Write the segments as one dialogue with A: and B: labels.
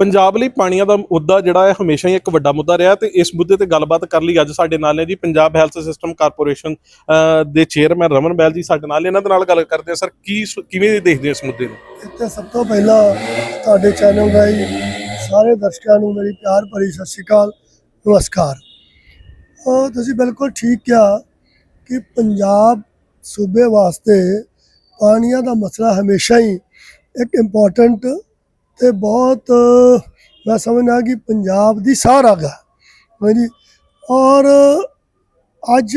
A: ਪੰਜਾਬ ਲਈ ਪਾਣੀਆਂ ਦਾ ਮੁੱਦਾ ਜਿਹੜਾ ਹੈ ਹਮੇਸ਼ਾ ਹੀ ਇੱਕ ਵੱਡਾ ਮੁੱਦਾ ਰਿਹਾ ਤੇ ਇਸ ਮੁੱਦੇ ਤੇ ਗੱਲਬਾਤ ਕਰ ਲਈ ਅੱਜ ਸਾਡੇ ਨਾਲ ਨੇ ਜੀ ਪੰਜਾਬ ਹੈਲਥ ਸਿਸਟਮ ਕਾਰਪੋਰੇਸ਼ਨ ਦੇ ਚੇਅਰਮੈਨ ਰਮਨ ਬੈਲ ਜੀ ਸਾਡੇ ਨਾਲ ਇਹਨਾਂ ਦੇ ਨਾਲ ਗੱਲ ਕਰਦੇ ਆ ਸਰ, ਕੀ ਸ- ਕਿਵੇਂ ਦੇਖਦੇ ਇਸ ਮੁੱਦੇ ਨੂੰ?
B: ਇੱਥੇ ਸਭ ਤੋਂ ਪਹਿਲਾਂ ਤੁਹਾਡੇ ਚੈਨਲ ਰਾਹੀਂ ਸਾਰੇ ਦਰਸ਼ਕਾਂ ਨੂੰ ਮੇਰੀ ਪਿਆਰ ਭਰੀ ਸਤਿ ਸ਼੍ਰੀ ਅਕਾਲ, ਨਮਸਕਾਰ। ਉਹ ਤੁਸੀਂ ਬਿਲਕੁਲ ਠੀਕ ਕਿਹਾ ਕਿ ਪੰਜਾਬ ਸੂਬੇ ਵਾਸਤੇ ਪਾਣੀਆਂ ਦਾ ਮਸਲਾ ਹਮੇਸ਼ਾ ਹੀ ਇੱਕ ਇੰਪੋਰਟੈਂਟ ਤੇ ਬਹੁਤ, ਮੈਂ ਸਮਝਣਾ ਕਿ ਪੰਜਾਬ ਦੀ ਸਾਰ ਆਗਾ ਹਾਂਜੀ ਔਰ ਅੱਜ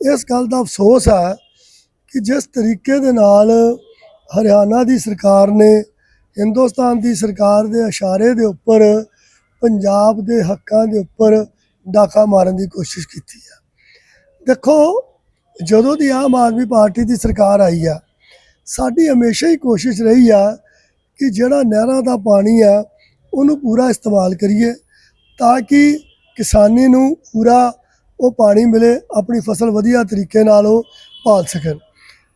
B: ਇਸ ਗੱਲ ਦਾ ਅਫਸੋਸ ਹੈ ਕਿ ਜਿਸ ਤਰੀਕੇ ਦੇ ਨਾਲ ਹਰਿਆਣਾ ਦੀ ਸਰਕਾਰ ਨੇ, ਹਿੰਦੁਸਤਾਨ ਦੀ ਸਰਕਾਰ ਦੇ ਇਸ਼ਾਰੇ ਦੇ ਉੱਪਰ, ਪੰਜਾਬ ਦੇ ਹੱਕਾਂ ਦੇ ਉੱਪਰ ਡਾਕਾ ਮਾਰਨ ਦੀ ਕੋਸ਼ਿਸ਼ ਕੀਤੀ ਹੈ ਦੇਖੋ, ਜਦੋਂ ਦੀ ਆਮ ਆਦਮੀ ਪਾਰਟੀ ਦੀ ਸਰਕਾਰ ਆਈ ਆ, ਸਾਡੀ ਹਮੇਸ਼ਾ ਹੀ ਕੋਸ਼ਿਸ਼ ਰਹੀ ਆ ਕਿ ਜਿਹੜਾ ਨਹਿਰਾਂ ਦਾ ਪਾਣੀ ਆ, ਉਹਨੂੰ ਪੂਰਾ ਇਸਤੇਮਾਲ ਕਰੀਏ ਤਾਂ ਕਿ ਕਿਸਾਨੀ ਨੂੰ ਪੂਰਾ ਉਹ ਪਾਣੀ ਮਿਲੇ, ਆਪਣੀ ਫਸਲ ਵਧੀਆ ਤਰੀਕੇ ਨਾਲ ਉਹ ਪਾਲ ਸਕਣ।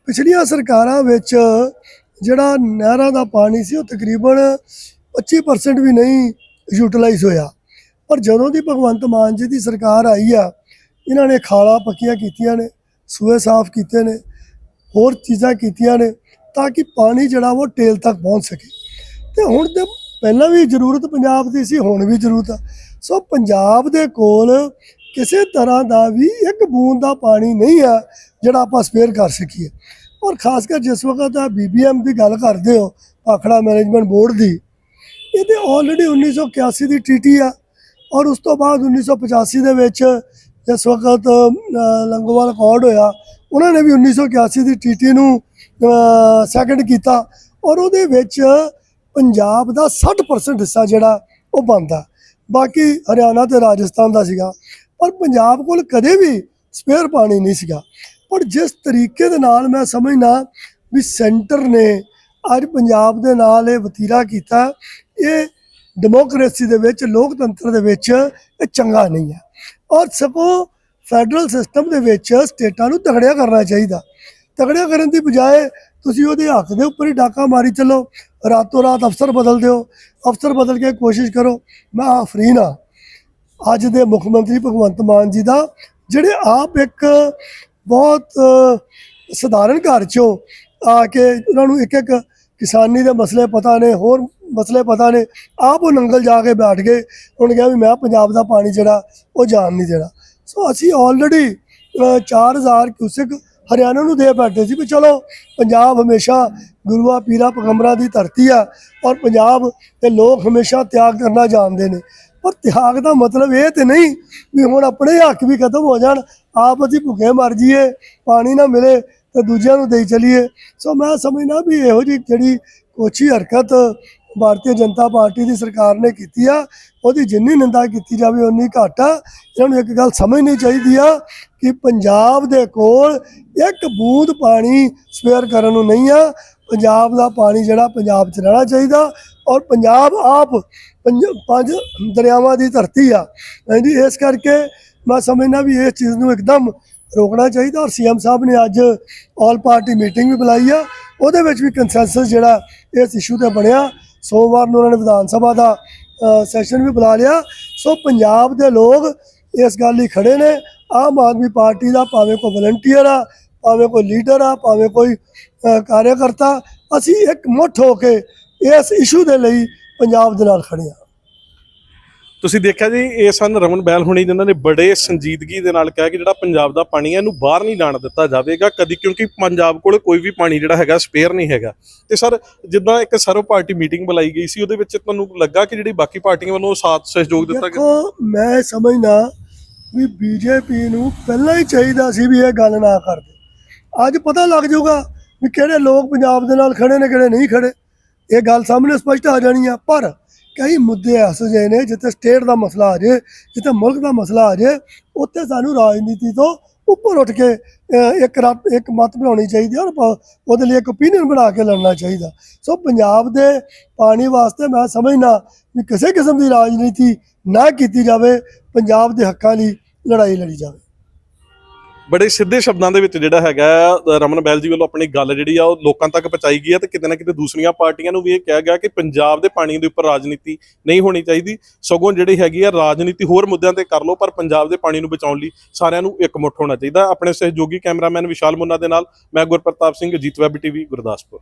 B: ਪਿਛਲੀਆਂ ਸਰਕਾਰਾਂ ਵਿੱਚ ਜਿਹੜਾ ਨਹਿਰਾਂ ਦਾ ਪਾਣੀ ਸੀ, ਉਹ ਤਕਰੀਬਨ 25% ਵੀ ਨਹੀਂ ਯੂਟਿਲਾਈਜ਼ ਹੋਇਆ। ਪਰ ਜਦੋਂ ਦੀ ਭਗਵੰਤ ਮਾਨ ਜੀ ਦੀ ਸਰਕਾਰ ਆਈ ਆ, ਇਹਨਾਂ ਨੇ ਖਾਲਾ ਪੱਕੀਆਂ ਕੀਤੀਆਂ ਨੇ, ਸੂਏ ਸਾਫ਼ ਕੀਤੇ ਨੇ, ਹੋਰ ਚੀਜ਼ਾਂ ਕੀਤੀਆਂ ਨੇ ਤਾਂ ਕਿ ਪਾਣੀ ਜਿਹੜਾ ਉਹ ਟੇਲ ਤੱਕ ਪਹੁੰਚ ਸਕੇ। ਤੇ ਹੁਣ ਤੇ ਪਹਿਲਾਂ ਵੀ ਜ਼ਰੂਰਤ ਪੰਜਾਬ ਦੀ ਸੀ, ਹੁਣ ਵੀ ਜ਼ਰੂਰਤ ਆ। ਸੋ ਪੰਜਾਬ ਦੇ ਕੋਲ ਕਿਸੇ ਤਰ੍ਹਾਂ ਦਾ ਵੀ ਇੱਕ ਬੂੰਦ ਦਾ ਪਾਣੀ ਨਹੀਂ ਆ, ਜਿਹੜਾ ਆਪਾਂ ਸਪੇਅਰ ਕਰ ਸਕੀਏ। ਔਰ ਖਾਸ ਕਰ ਜਿਸ ਵਕਤ ਆ ਬੀਬੀਐਮ ਦੀ ਗੱਲ ਕਰਦੇ ਹੋ ਭਾਖੜਾ ਮੈਨੇਜਮੈਂਟ ਬੋਰਡ ਦੀ, ਇਹ ਤੇ ਆਲਰੇਡੀ 1981 ਦੀ ਟੀਟੀ ਆ। ਔਰ ਉਸ ਤੋਂ ਬਾਅਦ 1985 ਦੇ ਵਿੱਚ ਜਿਸ ਵਕਤ ਲੰਗੋਵਾਲ ਅਕੋਰਡ ਹੋਇਆ, ਉਹਨਾਂ ਨੇ ਵੀ 1981 ਦੀ ਟੀਟੀ ਨੂੰ ਸੈਕੰਡ ਕੀਤਾ। ਔਰ ਉਹਦੇ ਵਿੱਚ ਪੰਜਾਬ ਦਾ 60% ਹਿੱਸਾ ਜਿਹੜਾ ਉਹ ਬਣਦਾ। ਬਾਕੀ ਹਰਿਆਣਾ ਤੇ ਰਾਜਸਥਾਨ ਦਾ ਸੀਗਾ। ਪਰ ਪੰਜਾਬ ਕੋਲ ਕਦੇ ਵੀ ਸਪੇਅਰ ਪਾਣੀ ਨਹੀਂ ਸੀਗਾ। ਪਰ ਜਿਸ ਤਰੀਕੇ ਦੇ ਨਾਲ ਮੈਂ ਸਮਝਣਾ ਵੀ ਸੈਂਟਰ ਨੇ ਅੱਜ ਪੰਜਾਬ ਦੇ ਨਾਲ ਇਹ ਵਤੀਰਾ ਕੀਤਾ, ਇਹ ਡੈਮੋਕ੍ਰੇਸੀ ਦੇ ਵਿੱਚ, ਲੋਕਤੰਤਰ ਦੇ ਵਿੱਚ ਇਹ ਚੰਗਾ ਨਹੀਂ ਹੈ। ਔਰ ਸਗੋਂ ਫੈਡਰਲ ਸਿਸਟਮ ਦੇ ਵਿੱਚ ਸਟੇਟਾਂ ਨੂੰ ਤਗੜਿਆ ਕਰਨਾ ਚਾਹੀਦਾ। ਤਗੜਿਆ ਕਰਨ ਦੀ ਬਜਾਏ ਤੁਸੀਂ ਉਹਦੇ ਹੱਕ ਦੇ ਉੱਪਰ ਹੀ ਡਾਕਾ ਮਾਰੀ ਚੱਲੋ। ਰਾਤੋਂ ਰਾਤ ਅਫਸਰ ਬਦਲ ਦਿਓ। ਅਫਸਰ ਬਦਲ ਕੇ ਕੋਸ਼ਿਸ਼ ਕਰੋ, ਮੈਂ ਆਫਰੀਨ ਹਾਂ। ਅੱਜ ਦੇ ਮੁੱਖ ਮੰਤਰੀ ਭਗਵੰਤ ਮਾਨ ਜੀ ਦਾ, ਜਿਹੜੇ ਆਪ ਇੱਕ ਬਹੁਤ ਸਧਾਰਨ ਘਰ ਚੋਂ ਆ ਕੇ ਉਹਨਾਂ ਨੂੰ ਇੱਕ ਇੱਕ ਕਿਸਾਨੀ ਦੇ ਮਸਲੇ ਪਤਾ ਨੇ, ਹੋਰ ਮਸਲੇ ਪਤਾ ਨੇ, ਆਪ ਉਹ ਨੰਗਲ ਜਾ ਕੇ ਬੈਠ ਗਏ। ਉਹਨੇ ਕਿਹਾ ਵੀ ਮੈਂ ਪੰਜਾਬ ਦਾ ਪਾਣੀ ਜਿਹੜਾ, ਉਹ ਜਾਣ ਨਹੀਂ ਦੇਣਾ। ਸੋ ਅਸੀਂ ਆਲਰੇਡੀ 4000 ਕਿਊਸਿਕ ਹਰਿਆਣਾ ਨੂੰ ਦੇ ਬੈਠੇ ਸੀ ਵੀ ਚਲੋ ਪੰਜਾਬ ਹਮੇਸ਼ਾ ਗੁਰੂਆਂ, ਪੀਰਾਂ, ਪੈਗੰਬਰਾਂ ਦੀ ਧਰਤੀ ਆ ਔਰ ਪੰਜਾਬ ਦੇ ਲੋਕ ਹਮੇਸ਼ਾ ਤਿਆਗ ਕਰਨਾ ਜਾਣਦੇ ਨੇ। ਪਰ ਤਿਆਗ ਦਾ ਮਤਲਬ ਇਹ ਤੇ ਨਹੀਂ ਵੀ ਹੁਣ ਆਪਣੇ ਹੱਕ ਵੀ ਖਤਮ ਹੋ ਜਾਣ, ਆਪ ਅਸੀਂ ਭੁੱਖੇ ਮਰ ਜਾਈਏ, ਪਾਣੀ ਨਾ ਮਿਲੇ ਤੇ ਦੂਜਿਆਂ ਨੂੰ ਦੇਈ ਚਲੀਏ। ਸੋ ਮੈਂ ਸਮਝਣਾ ਵੀ ਇਹੋ ਜਿਹੀ ਜਿਹੜੀ ਕੋਚੀ ਹਰਕਤ ਭਾਰਤੀ ਜਨਤਾ ਪਾਰਟੀ ਦੀ ਸਰਕਾਰ ਨੇ ਕੀਤੀ ਆ, ਉਹਦੀ ਜਿੰਨੀ ਨਿੰਦਾ ਕੀਤੀ ਜਾਵੇ ਉਨੀ ਘੱਟ ਆ। ਇਹਨਾਂ ਨੂੰ ਇੱਕ ਗੱਲ ਸਮਝਣੀ ਚਾਹੀਦੀ ਆ ਕਿ ਪੰਜਾਬ ਦੇ ਕੋਲ ਇੱਕ ਬੂੰਦ ਪਾਣੀ ਸਪੇਅਰ ਕਰਨ ਨੂੰ ਨਹੀਂ ਆ। ਪੰਜਾਬ ਦਾ ਪਾਣੀ ਜਿਹੜਾ ਪੰਜਾਬ 'ਚ ਰਹਿਣਾ ਚਾਹੀਦਾ ਔਰ ਪੰਜਾਬ ਆਪ ਪੰਜ ਦਰਿਆਵਾਂ ਦੀ ਧਰਤੀ ਆ। ਹਾਂਜੀ ਇਸ ਕਰਕੇ ਮੈਂ ਸਮਝਣਾ ਵੀ ਇਸ ਚੀਜ਼ ਨੂੰ ਇੱਕਦਮ ਰੋਕਣਾ ਚਾਹੀਦਾ ਔਰ ਸੀਐਮ ਸਾਹਿਬ ਨੇ ਅੱਜ ਆਲ ਪਾਰਟੀ ਮੀਟਿੰਗ ਵੀ ਬੁਲਾਈ ਆ। ਉਹਦੇ ਵਿੱਚ ਵੀ ਕੰਸੈਂਸਸ ਜਿਹੜਾ ਇਸ ਇਸ਼ੂ ਤੇ ਬਣਿਆ। ਸੋਮਵਾਰ ਨੂੰ ਉਹਨਾਂ ਨੇ ਵਿਧਾਨ ਸਭਾ ਦਾ ਸੈਸ਼ਨ ਵੀ ਬੁਲਾ ਲਿਆ। ਸੋ ਪੰਜਾਬ ਦੇ ਲੋਕ ਇਸ ਗੱਲ ਲਈ ਖੜੇ ਨੇ। ਆਮ ਆਦਮੀ ਪਾਰਟੀ ਦਾ ਭਾਵੇਂ ਕੋਈ ਵਲੰਟੀਅਰ ਆ ਭਾਵੇਂ ਕੋਈ ਲੀਡਰ ਆ ਭਾਵੇਂ ਕੋਈ ਅ, ਕਾਰਜਕਰਤਾ ਅਸੀਂ ਇੱਕ ਮੁੱਠ ਹੋ ਕੇ ਇਸ ਇਸ਼ੂ ਦੇ ਲਈ ਪੰਜਾਬ ਦੇ ਨਾਲ ਖੜੇ ਆ
A: ਤੁਸੀਂ ਦੇਖਿਆ ਜੀ, ਇਹ ਸਨ ਰਮਨ ਬੈਲ ਹੁਣੀ ਜਿਨ੍ਹਾਂ ਨੇ ਬੜੇ ਸੰਜੀਦਗੀ ਦੇ ਨਾਲ ਕਿਹਾ ਕਿ ਜਿਹੜਾ ਪੰਜਾਬ ਦਾ ਪਾਣੀ ਹੈ, ਇਹਨੂੰ ਬਾਹਰ ਨਹੀਂ ਜਾਣ ਦਿੱਤਾ ਜਾਵੇਗਾ ਕਦੀ, ਕਿਉਂਕਿ ਪੰਜਾਬ ਕੋਲ ਕੋਈ ਵੀ ਪਾਣੀ ਜਿਹੜਾ ਹੈਗਾ ਸਪੇਅਰ ਨਹੀਂ ਹੈਗਾ। ਤੇ ਸਰ, ਜਿੱਦਾਂ ਇੱਕ ਸਰਵ ਪਾਰਟੀ ਮੀਟਿੰਗ ਬੁਲਾਈ ਗਈ ਸੀ, ਉਹਦੇ ਵਿੱਚ ਤੁਹਾਨੂੰ ਲੱਗਾ ਕਿ ਜਿਹੜੀ ਬਾਕੀ ਪਾਰਟੀਆਂ ਵੱਲੋਂ ਸਾਥ ਸਹਿਯੋਗ ਦਿੱਤਾ ਗਿਆ?
B: ਦੇਖੋ, ਮੈਂ ਸਮਝਦਾ ਵੀ ਬੀਜੇਪੀ ਨੂੰ ਪਹਿਲਾਂ ਹੀ ਚਾਹੀਦਾ ਸੀ ਵੀ ਇਹ ਗੱਲ ਨਾ ਕਰਦੇ। ਅੱਜ ਪਤਾ ਲੱਗ ਜਾਊਗਾ ਵੀ ਕਿਹੜੇ ਲੋਕ ਪੰਜਾਬ ਦੇ ਨਾਲ ਖੜੇ ਨੇ, ਕਿਹੜੇ ਨਹੀਂ ਖੜੇ। ਇਹ ਗੱਲ ਸਾਹਮਣੇ ਸਪਸ਼ਟ ਆ ਜਾਣੀ ਆ, ਪਰ ਕਈ ਮੁੱਦੇ ਐਸੇ ਜਿਹੇ ਨੇ ਜਿੱਥੇ ਸਟੇਟ ਦਾ ਮਸਲਾ ਆ ਜੇ, ਜਿੱਥੇ ਮੁਲਕ ਦਾ ਮਸਲਾ ਆ ਜੇ, ਉੱਥੇ ਸਾਨੂੰ ਰਾਜਨੀਤੀ ਤੋਂ ਉੱਪਰ ਉੱਠ ਕੇ ਇੱਕ ਰਾਤ ਇੱਕ ਮਤ ਬਣਾਉਣੀ ਚਾਹੀਦੀ ਹੈ ਔਰ ਉਹਦੇ ਲਈ ਇੱਕ ਓਪੀਨੀਅਨ ਬਣਾ ਕੇ ਲੜਨਾ ਚਾਹੀਦਾ। ਸੋ ਪੰਜਾਬ ਦੇ ਪਾਣੀ ਵਾਸਤੇ ਮੈਂ ਸਮਝਣਾ ਵੀ ਕਿਸੇ ਕਿਸਮ ਦੀ ਰਾਜਨੀਤੀ ਨਾ ਕੀਤੀ ਜਾਵੇ, ਪੰਜਾਬ ਦੇ ਹੱਕਾਂ ਲਈ ਲੜਾਈ ਲੜੀ ਜਾਵੇ।
A: ਬੜੇ ਸਿੱਧੇ ਸ਼ਬਦਾਂ ਦੇ ਵਿੱਚ ਜਿਹੜਾ ਹੈਗਾ ਰਮਨ ਬੈਲ ਜੀ ਵੱਲੋਂ ਆਪਣੀ ਗੱਲ ਜਿਹੜੀ ਆ, ਉਹ ਲੋਕਾਂ ਤੱਕ ਪਹੁੰਚਾਈ ਗਈ ਹੈ ਤੇ ਕਿਤੇ ਨਾ ਕਿਤੇ ਦੂਸਰੀਆਂ ਪਾਰਟੀਆਂ ਨੂੰ ਵੀ ਇਹ ਕਿਹਾ ਗਿਆ ਕਿ ਪੰਜਾਬ ਦੇ ਪਾਣੀ ਦੇ ਉੱਪਰ ਰਾਜਨੀਤੀ ਨਹੀਂ ਹੋਣੀ ਚਾਹੀਦੀ। ਸਗੋਂ ਜਿਹੜੀ ਹੈਗੀ ਆ, ਰਾਜਨੀਤੀ ਹੋਰ ਮੁੱਦਿਆਂ ਤੇ ਕਰ ਲਓ, ਪਰ ਪੰਜਾਬ ਦੇ ਪਾਣੀ ਨੂੰ ਬਚਾਉਣ ਲਈ ਸਾਰਿਆਂ ਨੂੰ ਇਕਮੁੱਠ ਹੋਣਾ ਚਾਹੀਦਾ। ਆਪਣੇ ਸਹਿਯੋਗੀ ਕੈਮਰਾਮੈਨ ਵਿਸ਼ਾਲ ਮੁੰਨਾ ਦੇ ਨਾਲ ਮੈਂ ਗੁਰਪ੍ਰਤਾਪ ਸਿੰਘ, ਜੀਤ ਵੈਬ ਟੀਵੀ, ਗੁਰਦਾਸਪੁਰ।